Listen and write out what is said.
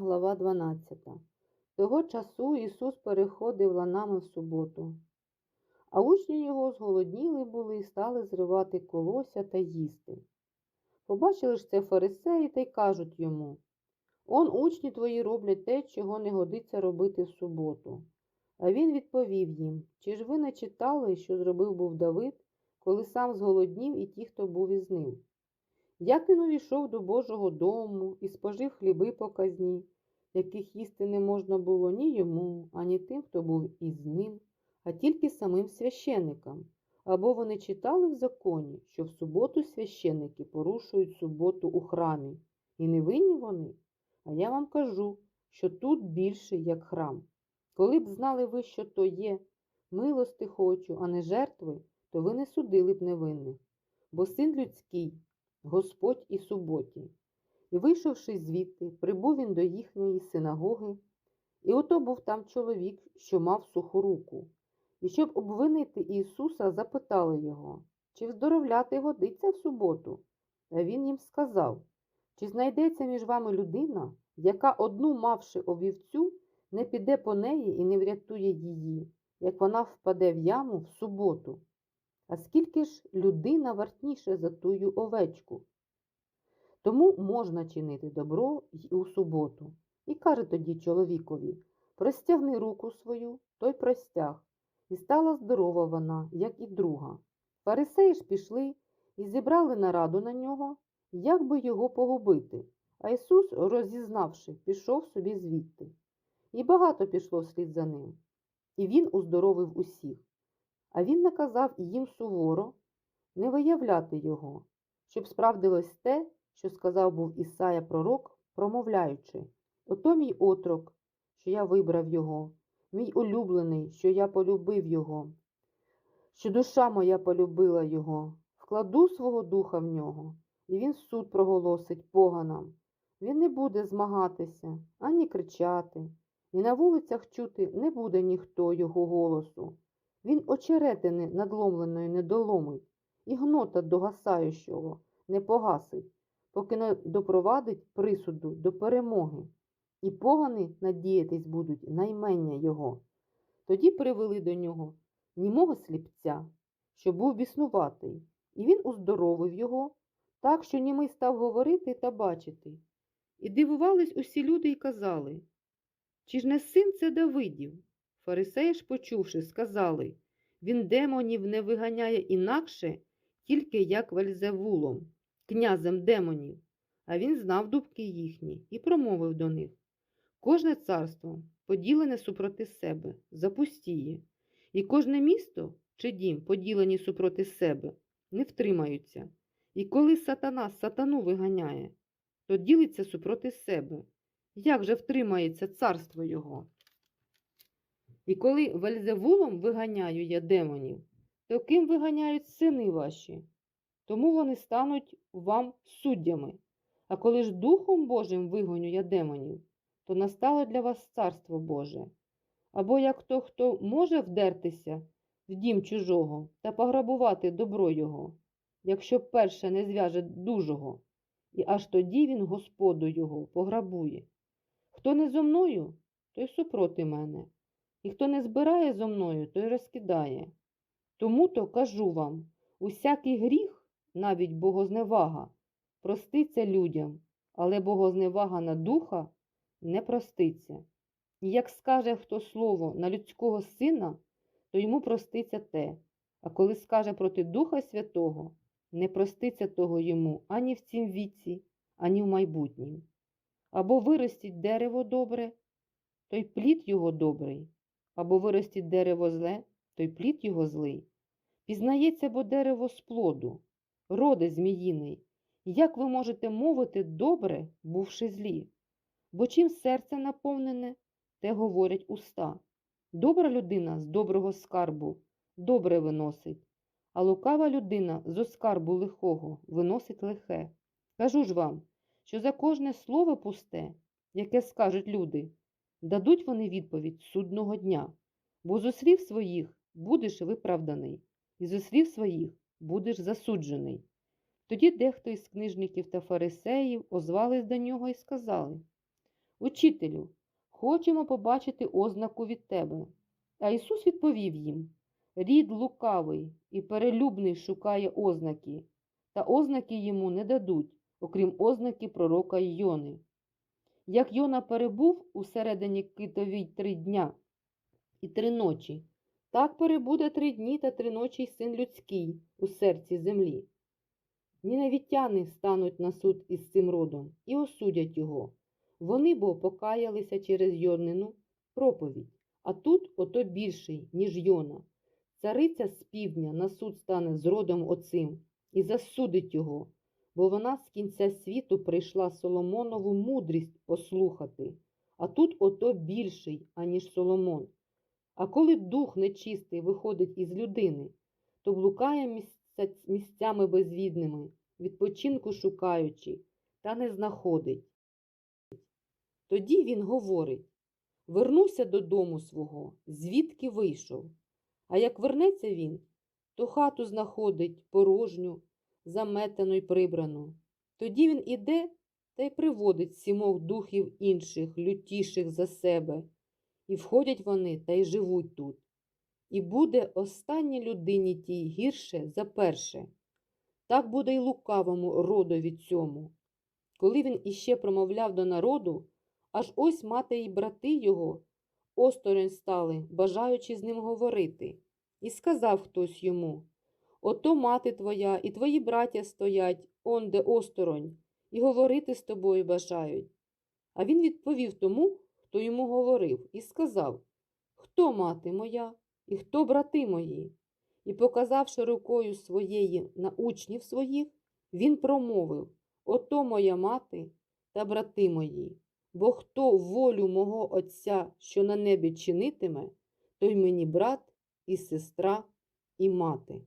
Глава 12. Того часу Ісус переходив ланами в суботу, а учні його зголодніли були і стали зривати колося та їсти. Побачили ж це фарисеї та й кажуть йому Он учні твої роблять те, чого не годиться робити в суботу. А він відповів їм Чи ж ви не читали, що зробив був Давид, коли сам зголоднів і ті, хто був із ним? Як він увійшов до Божого дому і спожив хліби показні, яких їсти не можна було ні йому, ані тим, хто був із ним, а тільки самим священикам. Або вони читали в законі, що в суботу священики порушують суботу у храмі, і не винні вони? А я вам кажу, що тут більше, як храм. Коли б знали ви, що то є, милости хочу, а не жертви, то ви не судили б невинних. Бо син людський, Господь і суботі. І, вийшовши звідти, прибув він до їхньої синагоги, і ото був там чоловік, що мав суху руку. І щоб обвинити Ісуса, запитали його, чи вздоровляти годиться в суботу? А він їм сказав, чи знайдеться між вами людина, яка одну мавши овівцю, не піде по неї і не врятує її, як вона впаде в яму в суботу? А скільки ж людина вартніше за тую овечку? Тому можна чинити добро й у суботу. І каже тоді чоловікові простягни руку свою, той простяг, і стала здорова вона, як і друга. Фарисеї ж пішли і зібрали нараду на нього, як би його погубити. А Ісус, розізнавши, пішов собі звідти. І багато пішло вслід за ним. І він уздоровив усіх. А він наказав їм суворо не виявляти його, щоб справдилось те, що сказав був Ісая пророк, промовляючи Ото мій отрок, що я вибрав його, мій улюблений, що я полюбив його, що душа моя полюбила його, вкладу свого духа в нього, і він суд проголосить поганам. Він не буде змагатися, ані кричати, і на вулицях чути не буде ніхто його голосу. Він очеретини надломленої не доломить, і гнота догасаючого не погасить, поки не допровадить присуду до перемоги, і погани надіятись будуть на ймення його. Тоді привели до нього німого сліпця, що був біснуватий, і він уздоровив його, так що німий став говорити та бачити. І дивувались усі люди й казали, чи ж не син це Давидів? Фарисеї ж, почувши, сказали він демонів не виганяє інакше, тільки як Вельзевулом, князем демонів. А він знав дубки їхні і промовив до них Кожне царство, поділене супроти себе, запустіє, і кожне місто чи дім, поділені супроти себе, не втримаються. І коли сатана сатану виганяє, то ділиться супроти себе. Як же втримається царство його? І коли Вельзевулом виганяю я демонів, то ким виганяють сини ваші? Тому вони стануть вам суддями. А коли ж Духом Божим вигоню я демонів, то настало для вас царство Боже. Або як то, хто може вдертися в дім чужого та пограбувати добро його, якщо перше не зв'яже дужого, і аж тоді він Господу його пограбує. Хто не зо мною, той супроти мене. І хто не збирає зо мною, той розкидає. Тому то кажу вам усякий гріх, навіть богозневага, проститься людям, але богозневага на духа не проститься. І як скаже хто слово на людського сина, то йому проститься те, а коли скаже проти Духа Святого, не проститься того йому ані в цім віці, ані в майбутнім. Або виростіть дерево добре, то й плід його добрий або виростіть дерево зле, то й плід його злий. Пізнається бо дерево з плоду, роде зміїний. Як ви можете мовити добре, бувши злі? Бо чим серце наповнене, те говорять уста. Добра людина з доброго скарбу добре виносить, а лукава людина з оскарбу лихого виносить лихе. Кажу ж вам, що за кожне слово пусте, яке скажуть люди, дадуть вони відповідь судного дня, бо з слів своїх будеш виправданий, і з слів своїх будеш засуджений. Тоді дехто із книжників та фарисеїв озвались до нього і сказали Учителю, хочемо побачити ознаку від тебе. А Ісус відповів їм Рід лукавий і перелюбний шукає ознаки, та ознаки йому не дадуть, окрім ознаки пророка Йони. Як Йона перебув усередині китовій три дня і три ночі, так перебуде три дні та три ночі й син людський у серці землі. Ніневітяни стануть на суд із цим родом і осудять його. Вони бо покаялися через Йонину проповідь, а тут ото більший, ніж Йона. Цариця з півдня на суд стане з родом оцим і засудить його, бо вона з кінця світу прийшла Соломонову мудрість послухати, а тут ото більший, аніж Соломон. А коли дух нечистий виходить із людини, то блукає місцями безвідними, відпочинку шукаючи, та не знаходить. Тоді він говорить вернувся додому свого, звідки вийшов. А як вернеться він, то хату знаходить порожню, заметану й прибрану. Тоді він іде та й приводить сімох духів інших, лютіших за себе, і входять вони та й живуть тут. І буде останній людині тій гірше за перше. Так буде й лукавому родові цьому. Коли він іще промовляв до народу, аж ось мати й брати його осторонь стали, бажаючи з ним говорити. І сказав хтось йому Ото мати твоя і твої браття стоять, онде осторонь, і говорити з тобою бажають. А він відповів тому, хто йому говорив, і сказав Хто мати моя, і хто брати мої? І, показавши рукою своєї на учнів своїх, він промовив Ото моя мати та брати мої, бо хто волю мого Отця, що на небі чинитиме, той мені брат і сестра і мати.